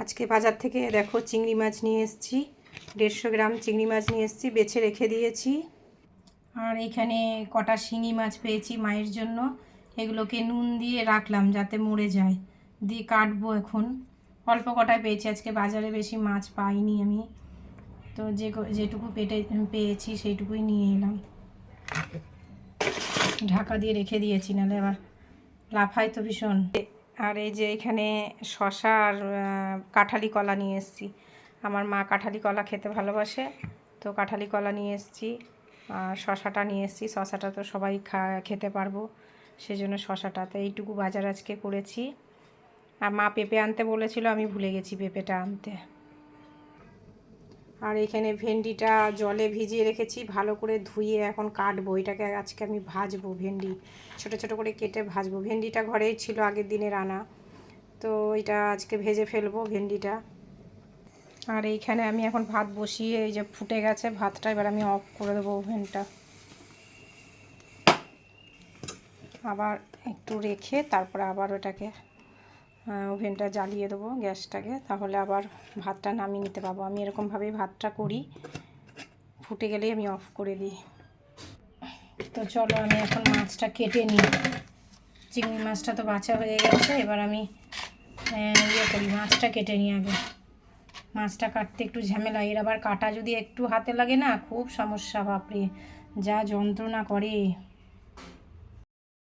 আজকে বাজার থেকে দেখো চিংড়ি মাছ নিয়ে এসেছি। দেড়শো গ্রাম চিংড়ি মাছ নিয়ে এসেছি, বেছে রেখে দিয়েছি। আর এখানে কটা শিঙি মাছ পেয়েছি মায়ের জন্য। এগুলোকে নুন দিয়ে রাখলাম যাতে মরে যায়। দিয়ে কাটবো এখন। অল্প কটায় পেয়েছি, আজকে বাজারে বেশি মাছ পাইনি আমি। তো যে যেটুকু পেটে, পেয়েছি সেইটুকুই নিয়ে এলাম। ঢাকা দিয়ে রেখে দিয়েছি, নাহলে আবার লাফায় তো ভীষণ। আর এই যে এখানে শশা আর কাঁঠালি কলা নিয়ে এসেছি। আমার মা কাঁঠালি কলা খেতে ভালোবাসে, তো কাঁঠালি কলা নিয়ে এসেছি, আর শশাটা নিয়ে এসেছি। শশাটা তো সবাই খা, খেতে পারব, সেজন্য শশাটা তো এইটুকু বাজার আজকে করেছি। আর মা পেঁপে আনতে বলেছিল, আমি ভুলে গেছি পেঁপেটা আনতে। আর এখানে ভেন্ডিটা জলে ভিজিয়ে রেখেছি, ভালো করে ধুয়ে এখন কাটবো। এটাকে আজকে আমি ভাজবো ভেন্ডি, ছোট ছোট করে কেটে ভাজবো। ভেন্ডিটা ঘরেই ছিল আগের দিনের আনা, তো এটা আজকে ভেজে ফেলব ভেন্ডিটা। আর এইখানে আমি এখন ভাত বসিয়ে, এই যে ফুটে গেছে, ভাতটা এবার আমি অফ করে দেবো ওভেনটা। আবার একটু রেখে তারপরে আবার ওটাকে ওভেনটা জ্বালিয়ে দেবো গ্যাসটাকে, তাহলে আবার ভাতটা নামিয়ে নিতে পারব আমি এরকমভাবেই ভাতটা করি। ফুটে গেলেই আমি অফ করে দিই। তো চলো, আমি এখন মাছটা কেটে নিই। চিংড়ি মাছটা তো বাছা হয়ে গেছে, এবার আমি ইয়ে করি, মাছটা কেটে নিই আগে। মাছটা কাটতে একটু ঝামেলা, এর আবার কাটা যদি একটু হাতে লাগে না, খুব সমস্যা, বাপরে! যা যন্ত্রণা করে।